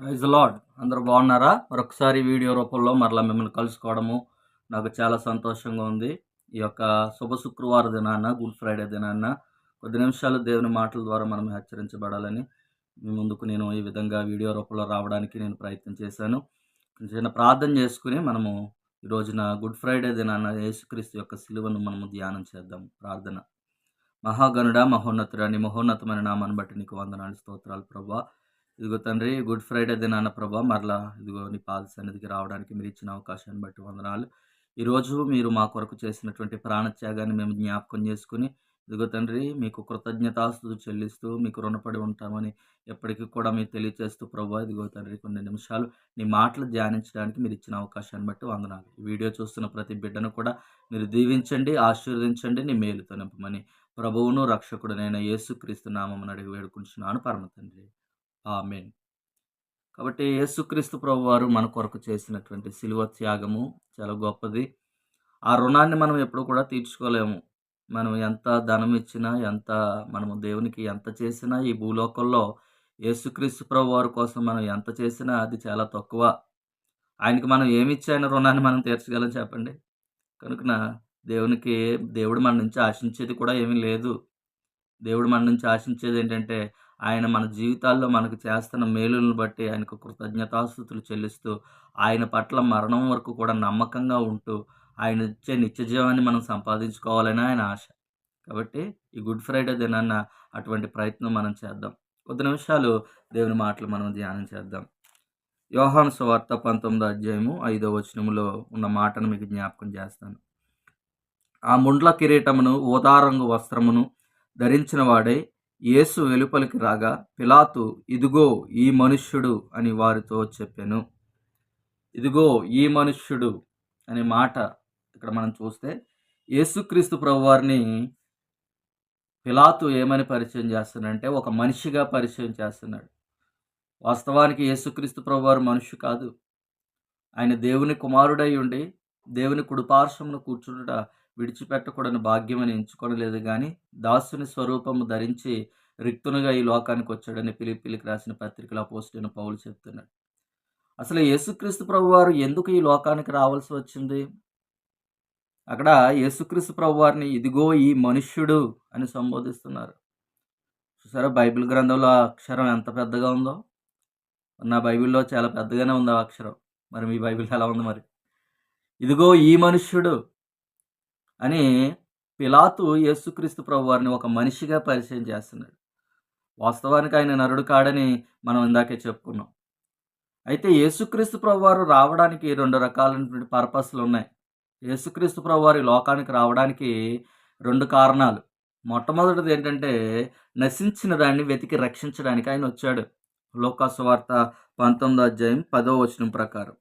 Praise lord అందరూ బాగున్నారా? మరొకసారి వీడియో రూపంలో మరలా మిమ్మల్ని కలుసుకోవడము నాకు చాలా సంతోషంగా ఉంది. ఈ యొక్క శుభ శుక్రవారం దినాన్న గుడ్ ఫ్రైడే దినాన్న కొద్ది నిమిషాలు దేవుని మాటల ద్వారా మనం హెచ్చరించబడాలని మీ ముందుకు నేను ఈ విధంగా వీడియో రూపంలో రావడానికి నేను ప్రయత్నం చేశాను. చిన్న ప్రార్థన చేసుకుని మనము ఈ రోజున గుడ్ ఫ్రైడే దినాన్న యేసుక్రీస్తు యొక్క సిలువను మనము ధ్యానం చేద్దాం. ప్రార్థన. మహాగణుడ మహోన్నతుడ నీ మహోన్నతమైన నామాన్ని బట్టి నీకు వందనాలు స్తోత్రాలు ప్రభా. ఇదిగో తండ్రి గుడ్ ఫ్రైడే దినాన ప్రభా. మరలా ఇదిగో నీ పాద సన్నిధికి రావడానికి మీరు ఇచ్చిన అవకాశాన్ని బట్టి వందనాలు. ఈరోజు మీరు మా కొరకు చేసినటువంటి ప్రాణత్యాగాన్ని మేము జ్ఞాపకం చేసుకుని ఇదిగో తండ్రి మీకు కృతజ్ఞతాస్తులు చెల్లిస్తూ మీకు రుణపడి ఉంటామని ఎప్పటికీ కూడా మీరు తెలియచేస్తూ ప్రభా. ఇదిగో తండ్రి కొన్ని నిమిషాలు నీ మాటలు ధ్యానించడానికి మీరు ఇచ్చిన అవకాశాన్ని బట్టి వందనాలు. ఈ వీడియో చూస్తున్న ప్రతి బిడ్డను కూడా మీరు దీవించండి ఆశీర్వదించండి నీ మేలుతో నింపమని ప్రభువును రక్షకుడునైన యేసుక్రీస్తు నామమును అడిగి వేడుకుంటున్నాను. పరమ తండ్రి. ఆమెన్. కాబట్టి యేసుక్రీస్తు ప్రభు వారు మన కొరకు చేసినటువంటి సిలువ త్యాగము చాలా గొప్పది. ఆ రుణాన్ని మనం ఎప్పుడు కూడా తీర్చుకోలేము. మనం ఎంత ధనం ఇచ్చినా ఎంత మనము దేవునికి ఎంత చేసినా ఈ భూలోకంలో యేసుక్రీస్తు ప్రభు వారి కోసం మనం ఎంత చేసినా అది చాలా తక్కువ. ఆయనకి మనం ఏమి ఇచ్చాయన రుణాన్ని మనం తీర్చగలం చెప్పండి? కనుకన దేవునికి దేవుడు మన నుంచి ఆశించేది కూడా ఏమీ లేదు. దేవుడు మన నుంచి ఆశించేది ఏంటంటే ఆయన మన జీవితాల్లో మనకు చేస్తున్న మేలులను బట్టి ఆయనకు కృతజ్ఞతాస్థుతులు చెల్లిస్తూ ఆయన పట్ల మరణం వరకు కూడా నమ్మకంగా ఉంటూ ఆయన ఇచ్చే నిత్య జీవాన్ని మనం సంపాదించుకోవాలని ఆయన ఆశ. కాబట్టి ఈ గుడ్ ఫ్రైడే దినాన్న అటువంటి ప్రయత్నం మనం చేద్దాం. కొద్ది నిమిషాలు దేవుని మాటలు మనం ధ్యానం చేద్దాం. యోహాను సువార్త పంతొమ్మిదో అధ్యాయము ఐదో వచనములో ఉన్న మాటను మీకు జ్ఞాపకం చేస్తాను. ఆ ముండ్ల కిరీటమును ఊదారంగు వస్త్రమును ధరించిన వాడై యేసు వెలుపలికి రాగా పిలాతు ఇదిగో ఈ మనుష్యుడు అని వారితో చెప్పాను. ఇదిగో ఈ మనుష్యుడు అనే మాట ఇక్కడ మనం చూస్తే యేసుక్రీస్తు ప్రభువారిని పిలాతు ఏమని పరిచయం చేస్తున్నాడంటే ఒక మనిషిగా పరిచయం చేస్తున్నాడు. వాస్తవానికి యేసుక్రీస్తు ప్రభువారు మనిషి కాదు. ఆయన దేవుని కుమారుడై ఉండి దేవుని కుడిపార్శ్వమును కూర్చుంట విడిచిపెట్టకూడని భాగ్యమని ఎంచుకొనలేదు కానీ దాసుని స్వరూపము ధరించి రిక్తునుగా ఈ లోకానికి వచ్చాడని పిలిపిలికి రాసిన పత్రికలో పోస్టును పౌలు చెప్తున్నాడు. అసలు యేసుక్రీస్తు ప్రభు వారు ఎందుకు ఈ లోకానికి రావాల్సి వచ్చింది? అక్కడ యేసుక్రీస్తు ప్రభు వారిని ఇదిగో ఈ మనుష్యుడు అని సంబోధిస్తున్నారు. చూసారా బైబిల్ గ్రంథంలో ఆ అక్షరం ఎంత పెద్దగా ఉందో? నా బైబిల్లో చాలా పెద్దగానే ఉంది ఆ అక్షరం. మరి మీ బైబిల్ ఎలా ఉంది మరి? ఇదిగో ఈ మనుష్యుడు అని పిలాతు యేసుక్రీస్తు ప్రభు వారిని ఒక మనిషిగా పరిచయం చేస్తున్నాడు. వాస్తవానికి ఆయన నరుడు కాడని మనం ఇందాకే చెప్పుకున్నాం. అయితే యేసుక్రీస్తు ప్రభు వారు రావడానికి రెండు రకాలైనటువంటి పర్పస్లు ఉన్నాయి. యేసుక్రీస్తు ప్రభు వారి లోకానికి రావడానికి రెండు కారణాలు. మొట్టమొదటిది ఏంటంటే నశించిన దాన్ని వెతికి రక్షించడానికి ఆయన వచ్చాడు. లోకాసువార్త పంతొమ్మిదో అధ్యాయం పదో వచనం ప్రకారం.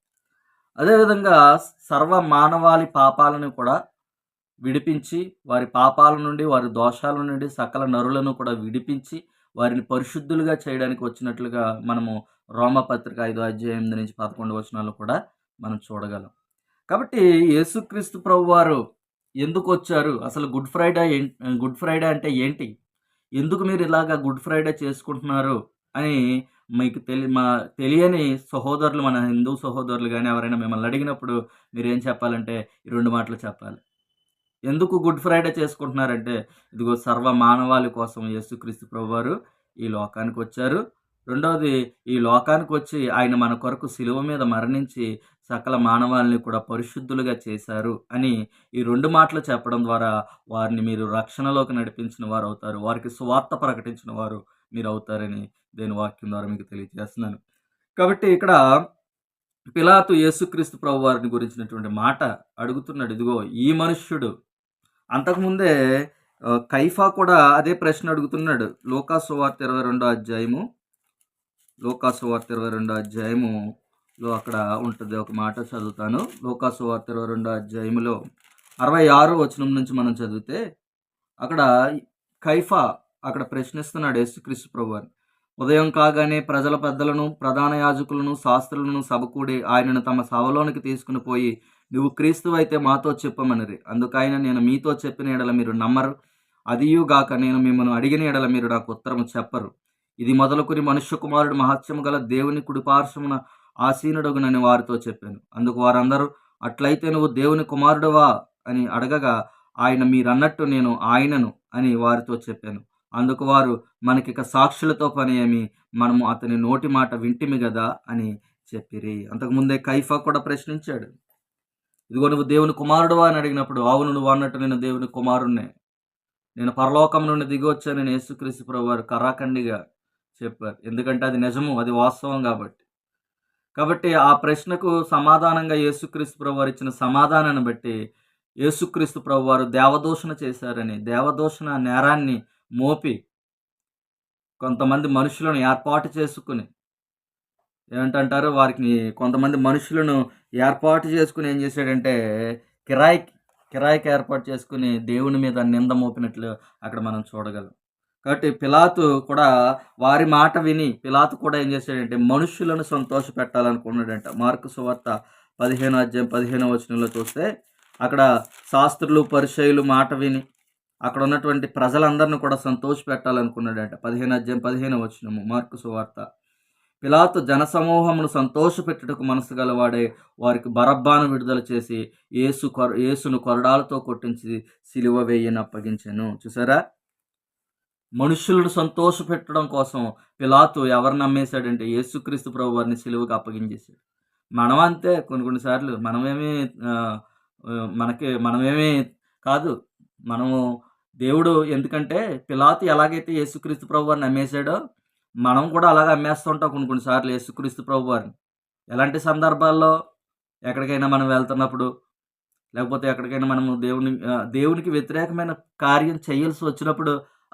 అదేవిధంగా సర్వ మానవాళి పాపాలను కూడా విడిపించి వారి పాపాల నుండి వారి దోషాల నుండి సకల నరులను కూడా విడిపించి వారిని పరిశుద్ధులుగా చేయడానికి వచ్చినట్లుగా మనము రోమపత్రిక ఐదో అధ్యాయం ఎనిమిది నుంచి పదకొండు వచనాలు కూడా మనం చూడగలం. కాబట్టి యేసుక్రీస్తు ప్రభు వారు ఎందుకు వచ్చారు? అసలు గుడ్ ఫ్రైడే గుడ్ ఫ్రైడే అంటే ఏంటి? ఎందుకు మీరు ఇలాగా గుడ్ ఫ్రైడే చేసుకుంటున్నారు? అని మీకు తెలి మా తెలియని సహోదరులు మన హిందూ సహోదరులు కానీ ఎవరైనా మిమ్మల్ని అడిగినప్పుడు మీరు ఏం చెప్పాలంటే ఈ రెండు మాటలు చెప్పాలి. ఎందుకు గుడ్ ఫ్రైడే చేసుకుంటున్నారంటే ఇదిగో సర్వ మానవాళి కోసం యేసుక్రీస్తు ప్రభువారు ఈ లోకానికి వచ్చారు. రెండవది ఈ లోకానికి వచ్చి ఆయన మన కొరకు శిలువ మీద మరణించి సకల మానవాళ్ళని కూడా పరిశుద్ధులుగా చేశారు అని ఈ రెండు మాటలు చెప్పడం ద్వారా వారిని మీరు రక్షణలోకి నడిపించిన వారు అవుతారు. వారికి సువార్త ప్రకటించిన వారు మీరు అవుతారని దేని వాక్యం ద్వారా మీకు తెలియజేస్తున్నాను. కాబట్టి ఇక్కడ పిలాతు యేసుక్రీస్తు ప్రభు వారిని గురించినటువంటి మాట అడుగుతున్నాడు. ఇదిగో ఈ మనుష్యుడు అంతకుముందే కైఫా కూడా అదే ప్రశ్న అడుగుతున్నాడు. లోకాసువార్త ఇరవై రెండో అధ్యాయము లోకాసువార్త ఇరవై రెండో అధ్యాయములో అక్కడ ఉంటుంది ఒక మాట చదువుతాను. లోకాసువార్త ఇరవై రెండో అధ్యాయములో అరవై ఆరో వచనం నుంచి మనం చదివితే అక్కడ కైఫా అక్కడ ప్రశ్నిస్తున్నాడు యేసుక్రీస్తు ప్రభు అని ఉదయం కాగానే ప్రజల పెద్దలను ప్రధాన యాజకులను శాస్త్రులను సభకూడి ఆయనను తమ సభలోనికి తీసుకుని పోయి నువ్వు క్రీస్తు అయితే మాతో చెప్పమనిరి. అందుకైన నేను మీతో చెప్పిన ఎడల మీరు నమ్మరు. అదియుగాక నేను మిమ్మల్ని అడిగిన ఎడల మీరు నాకు ఉత్తరం చెప్పరు. ఇది మొదలుకొని మనుష్య కుమారుడు మహత్యము గల దేవుని కుడిపార్శ్వమున ఆసీనుడగునని వారితో చెప్పాను. అందుకు వారందరూ అట్లయితే నువ్వు దేవుని కుమారుడువా? అని అడగగా ఆయన మీరన్నట్టు నేను ఆయనను అని వారితో చెప్పాను. అందుకు వారు మనకిక సాక్షులతో పని ఏమి మనము అతని నోటి మాట వింటిమి కదా అని చెప్పిరి. అంతకుముందే కైఫా కూడా ప్రశ్నించాడు. ఇదిగో నువ్వు దేవుని కుమారుడువా అని అడిగినప్పుడు అవును నువ్వు అన్నట్టు నేను దేవుని కుమారుణ్ణే. నేను పరలోకం నుండి దిగి నేను యేసుక్రీస్తు ప్రభు వారు కరాఖండిగా చెప్పారు. ఎందుకంటే అది నిజము అది వాస్తవం కాబట్టి. కాబట్టి ఆ ప్రశ్నకు సమాధానంగా యేసుక్రీస్తు ప్రభు వారు ఇచ్చిన సమాధానాన్ని బట్టి యేసుక్రీస్తు ప్రభు వారు దేవదూషణ చేశారని దేవదూషణ నేరాన్ని మోపి కొంతమంది మనుషులను ఏర్పాటు చేసుకుని ఏమంటారు వారికి కొంతమంది మనుషులను ఏర్పాటు చేసుకుని ఏం చేశాడంటే కిరాయి కిరాయికి ఏర్పాటు చేసుకుని దేవుని మీద నింద మోపినట్లు అక్కడ మనం చూడగలం. కాబట్టి పిలాతు కూడా వారి మాట విని పిలాతు కూడా ఏం చేశాడంటే మనుషులను సంతోష పెట్టాలనుకున్నాడంట మార్కు సువార్త పదిహేను అధ్యాయం పదిహేను వచనంలో చూస్తే అక్కడ శాస్త్రులు పరిచయులు మాట విని అక్కడ ఉన్నటువంటి ప్రజలందరిని కూడా సంతోష పెట్టాలనుకున్నాడంట పదిహేను అధ్యాయం పదిహేను వచనము మార్కు సువార్త. పిలాతు జనసమూహమును సంతోషపెట్టుటకు మనసు గలవాడే వారికి బరబ్బాను విడుదల చేసి యేసు కొర యేసును కొరడాలతో కొట్టించి సిలువ వేయని అప్పగించాను. చూసారా? మనుషులను సంతోషపెట్టడం కోసం పిలాతు ఎవరిని నమ్మేశాడంటే యేసుక్రీస్తు ప్రభు వారిని సిలువకు అప్పగించేశాడు. మనం అంతే కొన్ని కొన్నిసార్లు మనమేమి మనకి మనమేమి కాదు మనము దేవుడు ఎందుకంటే పిలాతు ఎలాగైతే యేసుక్రీస్తు ప్రభు వారిని నమ్మేశాడో మనం కూడా అలాగే అమ్మేస్తుంటాం కొన్ని కొన్నిసార్లు యేసుక్రీస్తు ప్రభు వారిని ఎలాంటి సందర్భాల్లో ఎక్కడికైనా మనం వెళ్తున్నప్పుడు లేకపోతే ఎక్కడికైనా మనము దేవుని దేవునికి వ్యతిరేకమైన కార్యం చేయాల్సి వచ్చినప్పుడు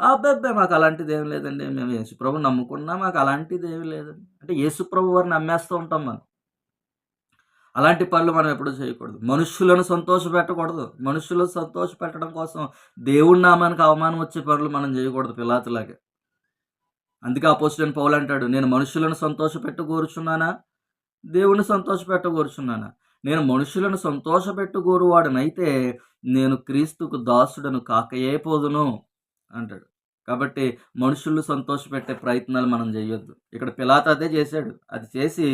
అబ్బాబ్బే మాకు అలాంటిది ఏం లేదండి మేము యేసుప్రభు నమ్ముకున్నా మాకు అలాంటిది ఏమి లేదండి. అంటే యేసుప్రభు వారిని నమ్మేస్తూ ఉంటాం మనం. అలాంటి పనులు మనం ఎప్పుడూ చేయకూడదు. మనుషులను సంతోష పెట్టకూడదు మనుషులను సంతోష పెట్టడం కోసం దేవుడి నామానికి అవమానం వచ్చే పనులు మనం చేయకూడదు పిలాతులాగా. అందుకే అపోజిటన్ పౌలు అంటాడు నేను మనుషులను సంతోషపెట్టు కోరుచున్నానా దేవుని సంతోషపెట్ట కోరుచున్నానా నేను మనుషులను సంతోషపెట్టు కోరువాడనైతే నేను క్రీస్తుకు దాసుడను కాకయే పోదును అంటాడు. కాబట్టి మనుషులు సంతోషపెట్టే ప్రయత్నాలు మనం చేయొద్దు. ఇక్కడ పిలాత అదే చేశాడు. అది చేసి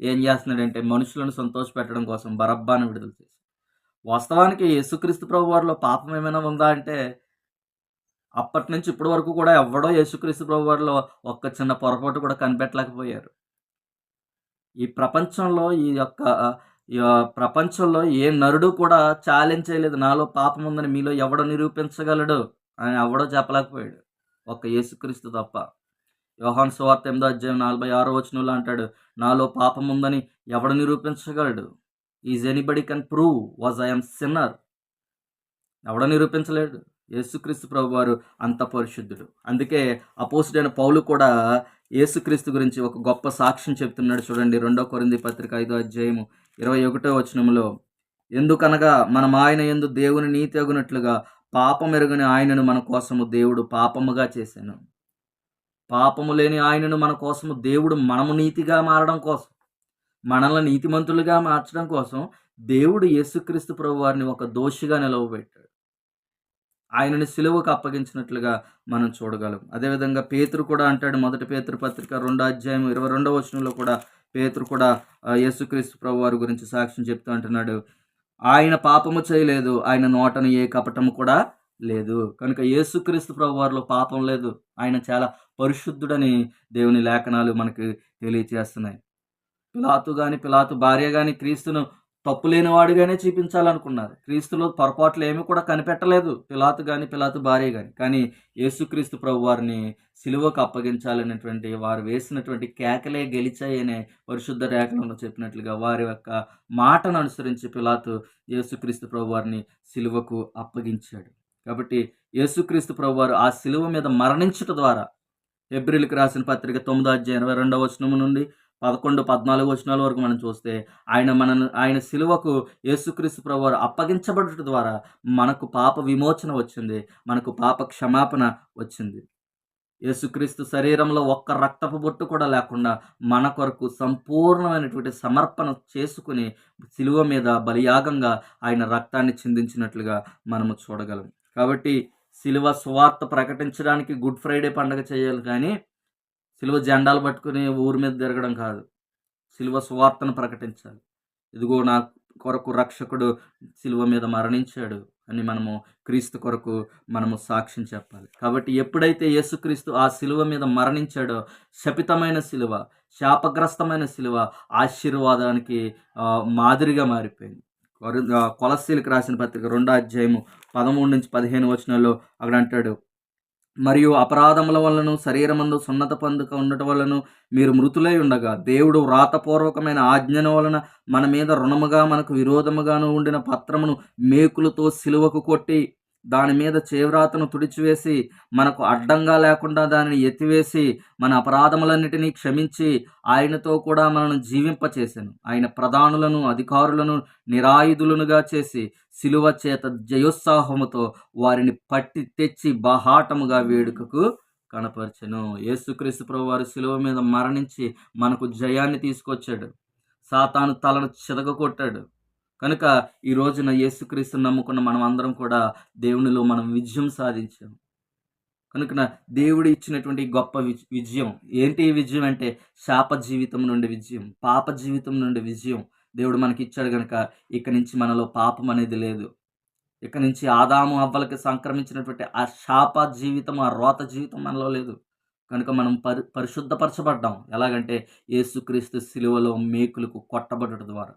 ఏం చేస్తున్నాడంటే మనుషులను సంతోషపెట్టడం కోసం బరబ్బాను విడుదల చేసి వాస్తవానికి యేసుక్రీస్తు ప్రభు వారిలో పాపం ఏమైనా ఉందా అంటే అప్పటి నుంచి ఇప్పటి వరకు కూడా ఎవడో యేసుక్రీస్తు ప్రభు వారిలో ఒక్క చిన్న పొరపాటు కూడా కనిపెట్టలేకపోయారు. ఈ ప్రపంచంలో ఈ యొక్క ఈ ప్రపంచంలో ఏ నరుడు కూడా ఛాలెంజ్ చేయలేదు నాలో పాపం ఉందని మీలో ఎవడో నిరూపించగలడు అని ఎవడో చెప్పలేకపోయాడు. ఒక్క యేసుక్రీస్తు తప్ప. యోహాన్ సువార్త ఎనిమిదో అధ్యాయం నలభై ఆరో వచనంలో అంటాడు నాలో పాపం ఉందని ఎవడు నిరూపించగలడు? Is anybody can prove was I'm sinner ఎవడ నిరూపించలేడు. యేసుక్రీస్తు ప్రభు వారు అంత పరిశుద్ధుడు. అందుకే అపోసుడైన పౌలు కూడా యేసుక్రీస్తు గురించి ఒక గొప్ప సాక్ష్యం చెప్తున్నాడు చూడండి రెండో కొరింది పత్రిక ఐదో అధ్యాయము ఇరవై ఒకటో వచనంలో ఎందుకనగా మనం ఆయన ఎందు దేవుని నీతి అగునట్లుగా పాపం ఎరుగని ఆయనను మన కోసము దేవుడు పాపముగా చేశాను పాపము లేని ఆయనను మన కోసము దేవుడు మనము నీతిగా మారడం కోసం మనల్ని నీతిమంతులుగా మార్చడం కోసం దేవుడు యేసుక్రీస్తు ప్రభు వారిని ఒక దోషిగా నిలవబెట్టాడు. ఆయనని సిలువకు అప్పగించినట్లుగా మనం చూడగలం. అదేవిధంగా పేతురు కూడా అంటాడు మొదటి పేతురు పత్రిక రెండో అధ్యాయం ఇరవై రెండవ వచనంలో కూడా పేతురు కూడా యేసుక్రీస్తు ప్రభు వారి గురించి సాక్ష్యం చెప్తూ అంటున్నాడు ఆయన పాపము చేయలేదు ఆయన నోటను ఏ కపటము కూడా లేదు. కనుక యేసుక్రీస్తు ప్రభు వారిలో పాపం లేదు. ఆయన చాలా పరిశుద్ధుడని దేవుని లేఖనాలు మనకి తెలియచేస్తున్నాయి. పిలాతు కానీ పిలాతు భార్య కానీ క్రీస్తును తప్పు లేనివాడుగానే చూపించాలనుకున్నారు. క్రీస్తులో పొరపాట్లు ఏమీ కూడా కనిపెట్టలేదు. పిలాతు కానీ పిలాతు భార్య కానీ కానీ యేసుక్రీస్తు ప్రభు వారిని సిలువకు అప్పగించాలనేటువంటి వారు వేసినటువంటి కేకలే గెలిచాయనే పరిశుద్ధ రేఖలను చెప్పినట్లుగా వారి యొక్క మాటను అనుసరించి పిలాతు యేసుక్రీస్తు ప్రభు వారిని సిలువకు అప్పగించాడు. కాబట్టి యేసుక్రీస్తు ప్రభు వారు ఆ శిలువ మీద మరణించుట ద్వారా ఎబ్రిల్కి రాసిన పత్రిక తొమ్మిదో అధ్యాయం ఇరవై రెండవ వచనము నుండి పదకొండు పద్నాలుగు వచనాల వరకు మనం చూస్తే ఆయన మన ఆయన శిలువకు యేసుక్రీస్తు ప్రభువారు అప్పగించబడట అప్పగించబడుట ద్వారా మనకు పాప విమోచన వచ్చింది మనకు పాప క్షమాపణ వచ్చింది. యేసుక్రీస్తు శరీరంలో ఒక్క రక్తపు బొట్టు కూడా లేకుండా మన కొరకు సంపూర్ణమైనటువంటి సమర్పణ చేసుకుని సిలువ మీద బలియాగంగా ఆయన రక్తాన్ని చిందించినట్లుగా మనము చూడగలం. కాబట్టి సిలువ సువార్త ప్రకటించడానికి గుడ్ ఫ్రైడే పండగ చేయాలి కానీ సిలువ జెండాలు పట్టుకుని ఊరి మీద తిరగడం కాదు. సిలువ సువార్తను ప్రకటించాలి. ఇదిగో నా కొరకు రక్షకుడు సిలువ మీద మరణించాడు అని మనము క్రీస్తు కొరకు మనము సాక్ష్యం చెప్పాలి. కాబట్టి ఎప్పుడైతే యేసుక్రీస్తు ఆ సిలువ మీద మరణించాడో శపితమైన సిలువ శాపగ్రస్తమైన సిలువ ఆశీర్వాదానికి మాదిరిగా మారిపోయింది. కొరి- కొలస్సీలకు రాసిన పత్రిక రెండో అధ్యాయము పదమూడు నుంచి పదిహేను వచనాల్లో అక్కడ అంటాడు మరియు అపరాధముల వలన శరీరమందు సున్నత పొందుక ఉండటం వలన మీరు మృతులై ఉండగా. దేవుడు వ్రాతపూర్వకమైన ఆజ్ఞన వలన మన మీద రుణముగా మనకు విరోధముగాను ఉండిన పత్రమును మేకులతో సిలువకు కొట్టి దాని మీద చేవ్రాతను తుడిచివేసి మనకు అడ్డంగా లేకుండా దానిని ఎత్తివేసి మన అపరాధములన్నిటినీ క్షమించి ఆయనతో కూడా మనను జీవింపచేశాను ఆయన ప్రధానులను అధికారులను నిరాయుధులనుగా చేసి శిలువ చేత జయోత్సాహముతో వారిని పట్టి తెచ్చి బహాటముగా వేడుకకు కనపరచను. యేసుక్రీస్తు ప్రభు వారు శిలువ మీద మరణించి మనకు జయాన్ని తీసుకొచ్చాడు. సాతాను తలను చెదగొట్టాడు కనుక ఈ రోజున యేసుక్రీస్తు నమ్ముకున్న మనం అందరం కూడా దేవునిలో మనం విజయం సాధించాం. కనుక దేవుడు ఇచ్చినటువంటి గొప్ప విజయం. ఏంటి విజయం అంటే శాప జీవితం నుండి విజయం పాప జీవితం నుండి విజయం. దేవుడు మనకి ఇచ్చాడు కనుక ఇక నుంచి మనలో పాపం అనేది లేదు. ఇక నుంచి ఆదాము అవ్వలకి సంక్రమించినటువంటి ఆ శాప జీవితం ఆ రోత జీవితం మనలో లేదు. కనుక మనం పరి పరిశుద్ధపరచబడ్డాం. ఎలాగంటే యేసుక్రీస్తు శిలువలో మేకులకు కొట్టబడటం ద్వారా.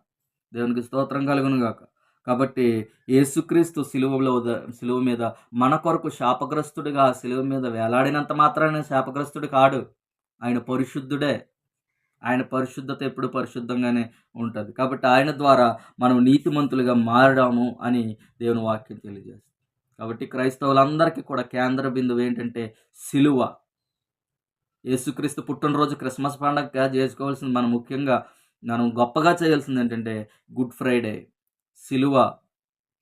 దేవునికి స్తోత్రం కలుగును గాక. కాబట్టి యేసుక్రీస్తు సిలువలో సిలువ మీద మన కొరకు శాపగ్రస్తుడిగా ఆ సిలువ మీద వేలాడినంత మాత్రాన శాపగ్రస్తుడు కాడు. ఆయన పరిశుద్ధుడే. ఆయన పరిశుద్ధత ఎప్పుడు పరిశుద్ధంగానే ఉంటుంది. కాబట్టి ఆయన ద్వారా మనం నీతిమంతులుగా మారడాము అని దేవుని వాక్యం తెలియజేస్తుంది. కాబట్టి క్రైస్తవులందరికీ కూడా కేంద్ర బిందువు ఏంటంటే సిలువ. యేసుక్రీస్తు పుట్టినరోజు క్రిస్మస్ పండుగగా చేసుకోవాల్సింది మనం ముఖ్యంగా మనం గొప్పగా చేయాల్సింది ఏంటంటే గుడ్ ఫ్రైడే సిలువ.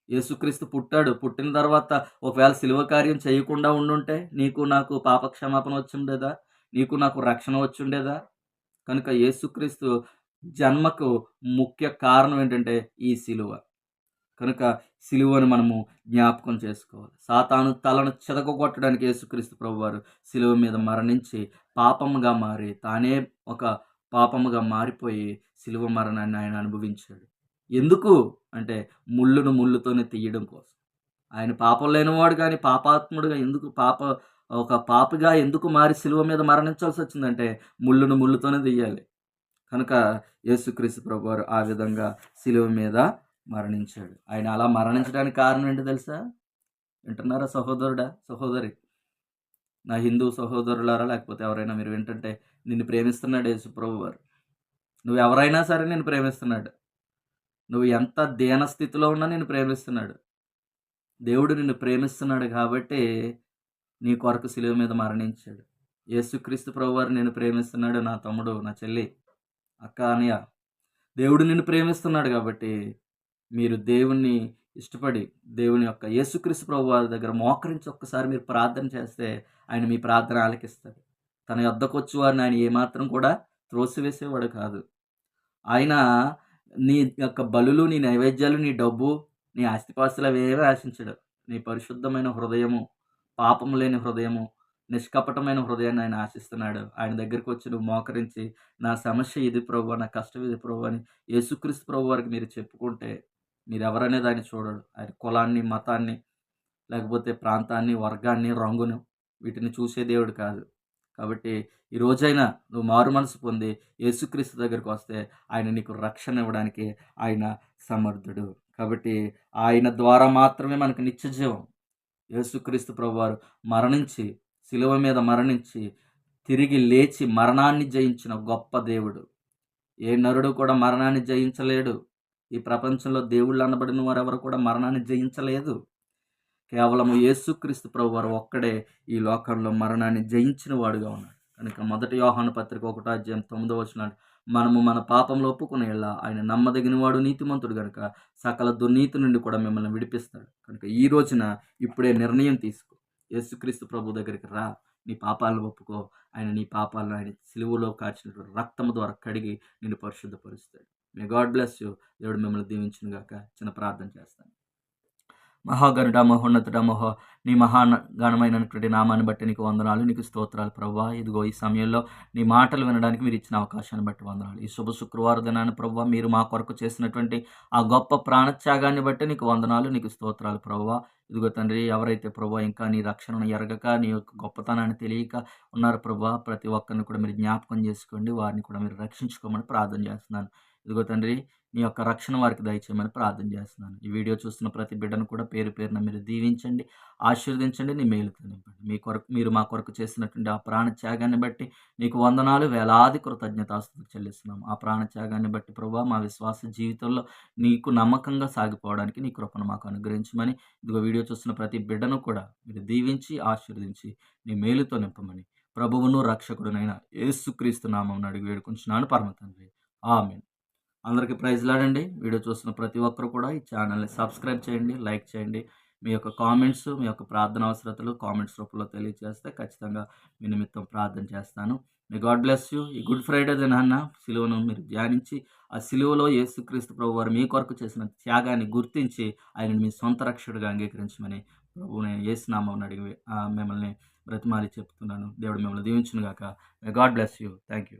యేసుక్రీస్తు పుట్టాడు. పుట్టిన తర్వాత ఒకవేళ సిలువ కార్యం చేయకుండా ఉండుంటే నీకు నాకు పాపక్షమాపణ వచ్చిండేదా? నీకు నాకు రక్షణ వచ్చిండేదా? కనుక యేసుక్రీస్తు జన్మకు ముఖ్య కారణం ఏంటంటే ఈ సిలువ. కనుక సిలువను మనము జ్ఞాపకం చేసుకోవాలి. సాతాను తలను చెదగొట్టడానికి యేసుక్రీస్తు ప్రభువారు సిలువ మీద మరణించి పాపంగా మారి తానే ఒక పాపముగా మారిపోయి సిలువ మరణాన్ని ఆయన అనుభవించాడు. ఎందుకు? అంటే ముళ్ళును ముళ్ళుతోనే తీయడం కోసం. ఆయన పాపం లేనివాడు కానీ పాపాత్ముడుగా ఎందుకు పాప ఒక పాపిగా ఎందుకు మారి సిలువ మీద మరణించాల్సి వచ్చిందంటే ముళ్ళును ముళ్ళుతోనే తీయాలి. కనుక యేసుక్రీస్తు ప్రభు వారు ఆ విధంగా సిలువ మీద మరణించాడు. ఆయన అలా మరణించడానికి కారణం ఏంటి తెలుసా? వింటున్నారా సహోదరుడా? సహోదరి. నా హిందూ సహోదరులారా లేకపోతే ఎవరైనా మీరు వింటుంటే నిన్ను ప్రేమిస్తున్నాడు యేసుప్రభు వారు. నువ్వు ఎవరైనా సరే నేను ప్రేమిస్తున్నాడు. నువ్వు ఎంత దీన స్థితిలో ఉన్నా నేను ప్రేమిస్తున్నాడు. దేవుడు నిన్ను ప్రేమిస్తున్నాడు కాబట్టి నీ కొరకు సిలువ మీద మరణించాడు. యేసుక్రీస్తు ప్రభువారు నేను ప్రేమిస్తున్నాడు నా తమ్ముడు నా చెల్లి అక్క అనయ్య దేవుడు నిన్ను ప్రేమిస్తున్నాడు కాబట్టి మీరు దేవుణ్ణి ఇష్టపడి దేవుని యొక్క యేసుక్రీస్తు ప్రభు వారి దగ్గర మోకరించి ఒక్కసారి మీరు ప్రార్థన చేస్తే ఆయన మీ ప్రార్థన ఆలకిస్తాడు. తన యొద్దకొచ్చు వారిని ఆయన ఏమాత్రం కూడా త్రోసివేసేవాడు కాదు. ఆయన నీ యొక్క బలులు నీ నైవేద్యాలు నీ డబ్బు నీ ఆస్తిపాస్తులు అవేమీ ఆశించడు. నీ పరిశుద్ధమైన హృదయము పాపం లేని హృదయము నిష్కపటమైన హృదయాన్ని ఆయన ఆశిస్తున్నాడు. ఆయన దగ్గరికి వచ్చి నువ్వు మోకరించి నా సమస్య ఇది ప్రభు నా కష్టం ఇది ప్రభు అని యేసుక్రీస్తు ప్రభు వారికి మీరు చెప్పుకుంటే మీరు ఎవరనే దాన్ని చూడడు. ఆయన కులాన్ని మతాన్ని లేకపోతే ప్రాంతాన్ని వర్గాన్ని రంగును వీటిని చూసే దేవుడు కాదు. కాబట్టి ఈ రోజైనా నువ్వు మారు మనసు పొంది యేసుక్రీస్తు దగ్గరికి వస్తే ఆయన నీకు రక్షణ ఇవ్వడానికి ఆయన సమర్థుడు. కాబట్టి ఆయన ద్వారా మాత్రమే మనకు నిత్య జీవం. యేసుక్రీస్తు ప్రభువారు మరణించి శిలువ మీద మరణించి తిరిగి లేచి మరణాన్ని జయించిన గొప్ప దేవుడు. ఏ నరుడు కూడా మరణాన్ని జయించలేడు. ఈ ప్రపంచంలో దేవుళ్ళు అనబడిన వారెవరు కూడా మరణాన్ని జయించలేదు. కేవలము యేసుక్రీస్తు ప్రభు వారు ఒక్కడే ఈ లోకంలో మరణాన్ని జయించిన వాడుగా ఉన్నాడు. కనుక మొదటి యోహాను పత్రిక ఒకటో అధ్యాయం తొమ్మిదో వచ్చిన మనము మన పాపంలో ఒప్పుకునే ఇలా ఆయన నమ్మదగిన వాడు నీతిమంతుడు కనుక సకల దుర్నీతి నుండి కూడా మిమ్మల్ని విడిపిస్తాడు. కనుక ఈ రోజున ఇప్పుడే నిర్ణయం తీసుకో. యేసుక్రీస్తు ప్రభు దగ్గరికి రా. నీ పాపాలను ఒప్పుకో. ఆయన నీ పాపాలను ఆయన సిలువలో కాచినటువంటి రక్తము ద్వారా కడిగి నిన్ను పరిశుద్ధపరుస్తాడు. May God bless you. దేవుడు మిమ్మల్ని దీవించిన గాక చిన్న ప్రార్థన చేస్తాను. మహాగణుడ మహోన్నతుడ మహో నీ మహాగణమైనటువంటి నామాన్ని బట్టి నీకు వందనాలు నీకు స్తోత్రాలు. ప్రభా ఇదిగో ఈ సమయంలో నీ మాటలు వినడానికి మీరు ఇచ్చిన అవకాశాన్ని బట్టి వందనాలు. ఈ శుభ శుక్రవారం దినాన్ని ప్రభా మీరు మా కొరకు చేసినటువంటి ఆ గొప్ప ప్రాణత్యాగాన్ని బట్టి నీకు వందనాలు నీకు స్తోత్రాలు. ప్రభా ఇదిగో తండ్రి ఎవరైతే ప్రభా ఇంకా నీ రక్షణను ఎరగక నీ యొక్క గొప్పతనాన్ని తెలియక ఉన్నారు ప్రభా ప్రతి ఒక్కరిని కూడా మీరు జ్ఞాపకం చేసుకోండి. వారిని కూడా మీరు రక్షించుకోమని ప్రార్థన చేస్తున్నాను. ఇదిగో తండ్రి నీ యొక్క రక్షణ వారికి దయచేయమని ప్రార్థన చేస్తున్నాను. ఈ వీడియో చూస్తున్న ప్రతి బిడ్డను కూడా పేరు పేరున మీరు దీవించండి ఆశీర్వదించండి నీ మేలుతో నింపండి మీ కొరకు మీరు మా కొరకు చేసినటువంటి ఆ ప్రాణ త్యాగాన్ని బట్టి నీకు వందనాలు వేలాది కృతజ్ఞతాస్తుతులు చెల్లిస్తున్నాం. ఆ ప్రాణ త్యాగాన్ని బట్టి ప్రభా మా విశ్వాస జీవితంలో నీకు నమ్మకంగా సాగిపోవడానికి నీ కృపను మాకు అనుగ్రహించమని ఇదిగో వీడియో చూస్తున్న ప్రతి బిడ్డను కూడా మీరు దీవించి ఆశీర్వదించి నీ మేలుతో నింపమని ప్రభువును రక్షకుడునైన యేసుక్రీస్తు నామం అడిగి వేడుకుంటున్నాను పరమ తండ్రి. ఆమెన్. అందరికీ ప్రైజ్ లాడండి. వీడియో చూస్తున్న ప్రతి ఒక్కరు కూడా ఈ ఛానల్ని సబ్స్క్రైబ్ చేయండి లైక్ చేయండి. మీ యొక్క కామెంట్స్ మీ యొక్క ప్రార్థన అవసరతలు కామెంట్స్ రూపంలో తెలియజేస్తే ఖచ్చితంగా మీ నిమిత్తం ప్రార్థన చేస్తాను. మీ గాడ్ బ్లెస్ యూ ఈ గుడ్ ఫ్రైడే దినాన్న సిలువను మీరు ధ్యానించి ఆ సిలువలో యేసుక్రీస్తు ప్రభు వారు మీ కొరకు చేసిన త్యాగాన్ని గుర్తించి ఆయన మీ సొంత రక్షకుడిగా అంగీకరించమని ప్రభు నేను ఏసునామని అడిగి మిమ్మల్ని బ్రతిమాలి చెప్తున్నాను. దేవుడు మిమ్మల్ని దీవించునుగాక. గాక God bless you thank you